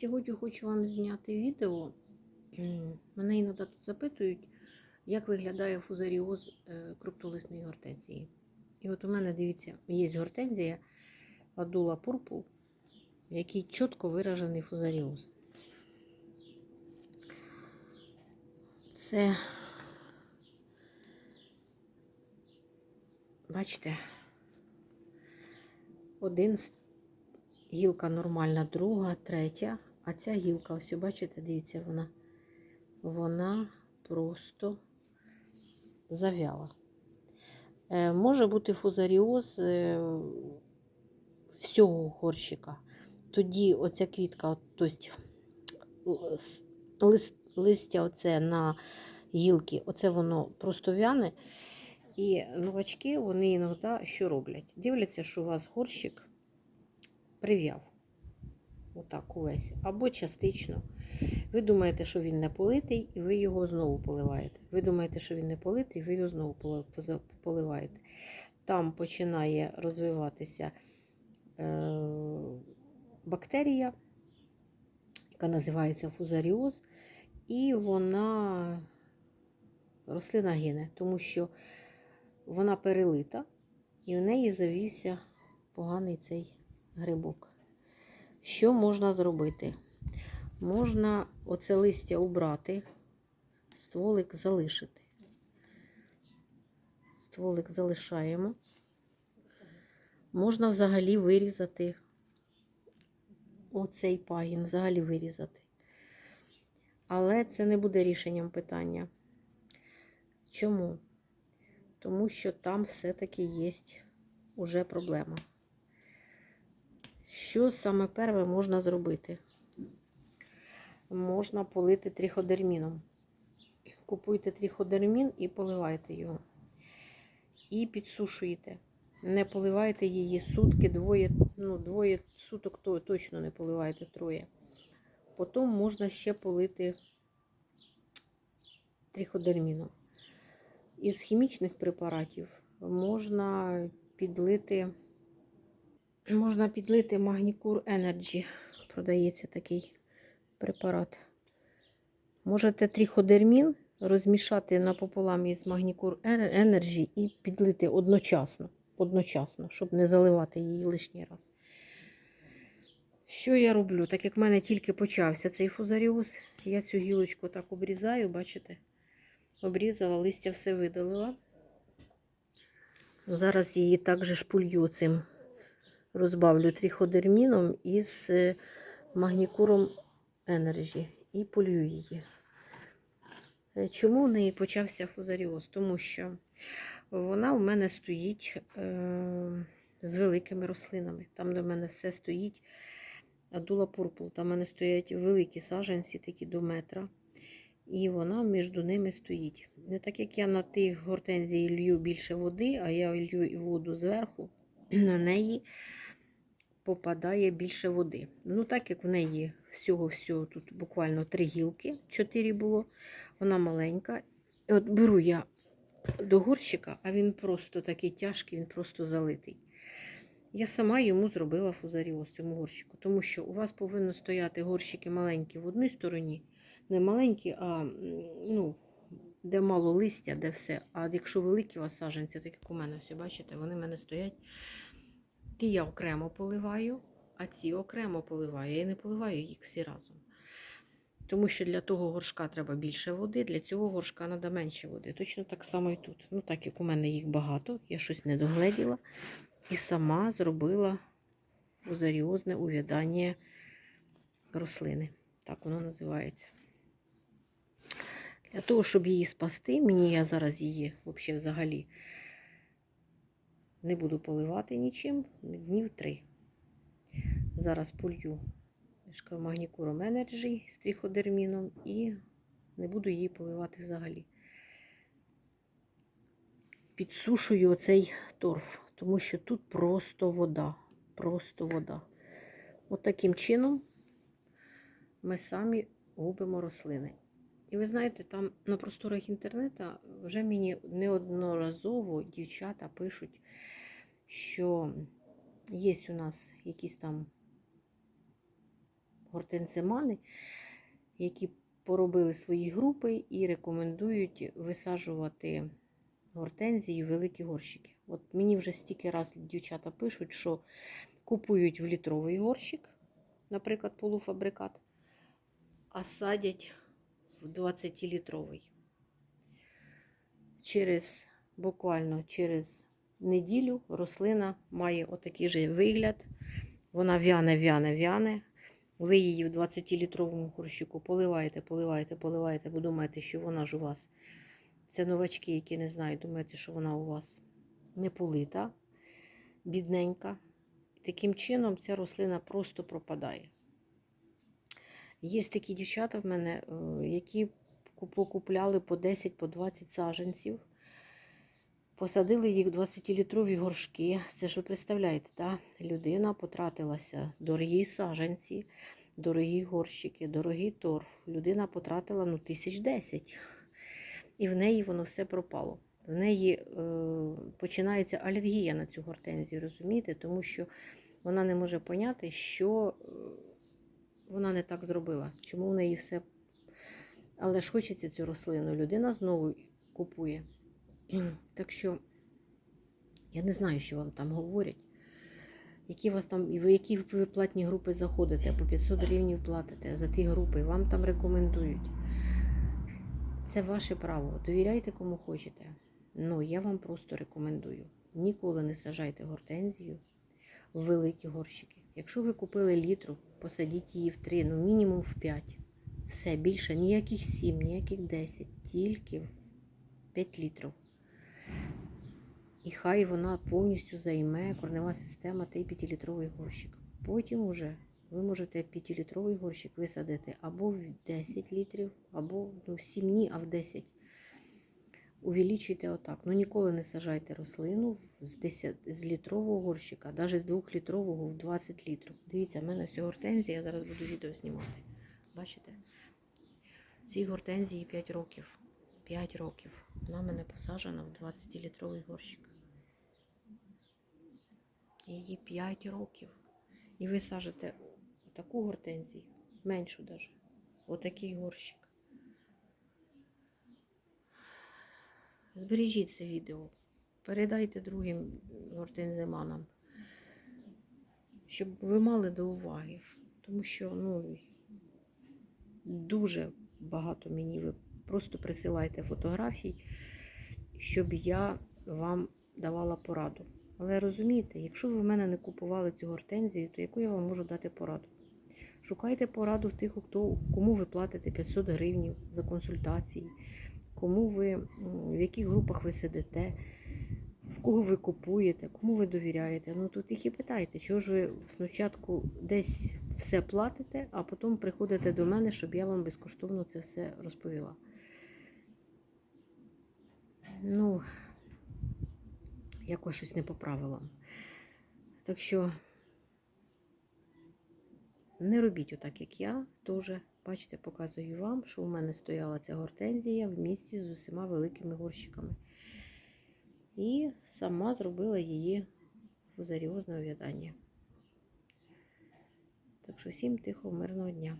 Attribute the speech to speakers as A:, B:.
A: сьогодні хочу вам зняти відео. Мене іноді тут запитують, як виглядає фузаріоз е, круптолисної гортензії. І от у мене, дивіться, є гортензія Адула Purple, який чітко виражений фузаріоз. Це, бачите, один з- гілка нормальна, друга, третя, а ця гілка, ось бачите, дивіться, вона, вона просто завяла. Е, може бути фузаріоз е, всього горщика. Тоді оця квітка, тобто лис- лис- листя оце на гілки, оце воно просто вяне. І новачки, вони іноді що роблять? Дивляться, що у вас горщик прив'яв. Отак увесь. Або частично. Ви думаєте, що він не политий, і ви його знову поливаєте. Ви думаєте, що він не политий, і ви його знову поливаєте. Там починає розвиватися е, бактерія, яка називається фузаріоз, і вона рослина гине, тому що вона перелита, і в неї завівся поганий цей грибок. Що можна зробити? Можна оце листя убрати, стволик залишити. Стволик залишаємо. Можна взагалі вирізати оцей пагін, взагалі вирізати. Але це не буде рішенням питання. Чому? Тому що там все-таки є уже проблема. Що саме перше можна зробити? Можна полити тріходерміном. Купуйте тріходермін і поливайте його. І підсушуєте. Не поливайте її сутки, двоє, ну, двоє суток то точно не поливайте троє. Потім можна ще полити тріходерміном. Із хімічних препаратів можна підлити, можна підлити Магнікур Energy. Продається такий препарат. Можете тріходермін розмішати напополам із Магнікур Energy і підлити одночасно, одночасно, щоб не заливати її лишній раз. Що я роблю? Так як в мене тільки почався цей фузаріоз, я цю гілочку так обрізаю, бачите? Обрізала, листя все видалила. Зараз її також шпулью цим розбавлю тріходерміном із е, магнікуром Energy і полью її. Е, Чому в неї почався фузаріоз? Тому що вона в мене стоїть е, з великими рослинами. Там, де в мене все стоїть Адула Purple. Там в мене стоять великі саджанці, такі до метра. І вона між ними стоїть. Не так як я на тих гортензії лью більше води, а я лью і воду зверху, на неї попадає більше води. Ну, так як в неї всього-всього тут буквально три гілки, чотири було, вона маленька. І от беру я до горщика, а він просто такий тяжкий, він просто залитий. Я сама йому зробила фузаріоз цьому горщику, тому що у вас повинно стояти горщики маленькі в одній стороні, не маленькі, а ну, де мало листя, де все. А якщо великі у вас саджанці, так як у мене, все бачите, вони в мене стоять. Ті я окремо поливаю, а ці окремо поливаю. Я не поливаю їх всі разом. Тому що для того горшка треба більше води, для цього горшка треба менше води. Точно так само і тут. Ну, так як у мене їх багато, я щось не догледіла і сама зробила фузаріозне увядання рослини. Так воно називається. Для того, щоб її спасти, мені я зараз її взагалі не буду поливати нічим днів три. Зараз полью магнікуром Energy з тріходерміном і не буду її поливати взагалі. Підсушую оцей торф, тому що тут просто вода. Просто вода. От таким чином ми самі губимо рослини. І ви знаєте, там на просторах інтернету вже мені неодноразово дівчата пишуть, що є у нас якісь там гортензимани, які поробили свої групи і рекомендують висаджувати гортензії великі горщики. От мені вже стільки раз дівчата пишуть, що купують в літровий горщик, наприклад, полуфабрикат, а садять в 20-літровий. Через буквально через неділю рослина має отакий же вигляд. Вона в'яне, в'яне, в'яне. Ви її в 20-літровому горщику поливаєте, поливаєте, поливаєте, бо думаєте, що вона ж у вас. Це новачки, які не знають, думаєте, що вона у вас не полита, бідненька. Таким чином ця рослина просто пропадає. Є такі дівчата в мене, е, які покупляли по 10 по 20 саджанців. Посадили їх в 20-літрові горшки. Це ж ви представляєте, да? людина потратилася дорогі саджанці, дорогі горщики, дорогий торф. Людина потратила ну, тисяч десять. І в неї воно все пропало. В неї е, починається алергія на цю гортензію, розумієте? Тому що вона не може поняти, що е, вона не так зробила, чому в неї все. Але ж хочеться цю рослину. Людина знову купує. Так що я не знаю, що вам там говорять. Які вас там, в які ви платні групи заходите, по 500 гривень платите за ті групи, вам там рекомендують. Це ваше право. Довіряйте кому хочете. Ну, я вам просто рекомендую. Ніколи не сажайте гортензію в великі горщики. Якщо ви купили літру, посадіть її в 3, ну мінімум в 5. Все, більше ніяких 7, ніяких 10, тільки в 5 літрів. І хай вона повністю займе корнева система той 5-літровий горщик. Потім уже ви можете 5-літровий горщик висадити або в 10 літрів, або ну, в 7 ні, а в 10. Увеличуйте отак. Ну ніколи не сажайте рослину з 10, з літрового горщика, навіть з 2-літрового в 20 літрів. Дивіться, в мене все гортензія, я зараз буду відео знімати. Бачите? Цій гортензії 5 років. 5 років. Вона мене посаджена в 20-літровий горщик. Її 5 років. І ви сажете таку гортензію, меншу навіть. Отакий горщик. Збережіть це відео. Передайте другим гортензиманам, щоб ви мали до уваги. Тому що ну, дуже багато мені ви просто присилайте фотографій, щоб я вам давала пораду. Але розумієте, якщо ви в мене не купували цю гортензію, то яку я вам можу дати пораду? Шукайте пораду в тих, хто, кому ви платите 500 гривень за консультації, кому ви, в яких групах ви сидите, в кого ви купуєте, кому ви довіряєте. Ну тут їх і питайте, чого ж ви спочатку десь все платите, а потім приходите до мене, щоб я вам безкоштовно це все розповіла. Ну, якось щось не поправила. Так що не робіть отак, як я. Теж, бачите, показую вам, що у мене стояла ця гортензія в місті з усіма великими горщиками. І сама зробила її фузаріозне ов'ядання. Так що всім тихо, мирного дня.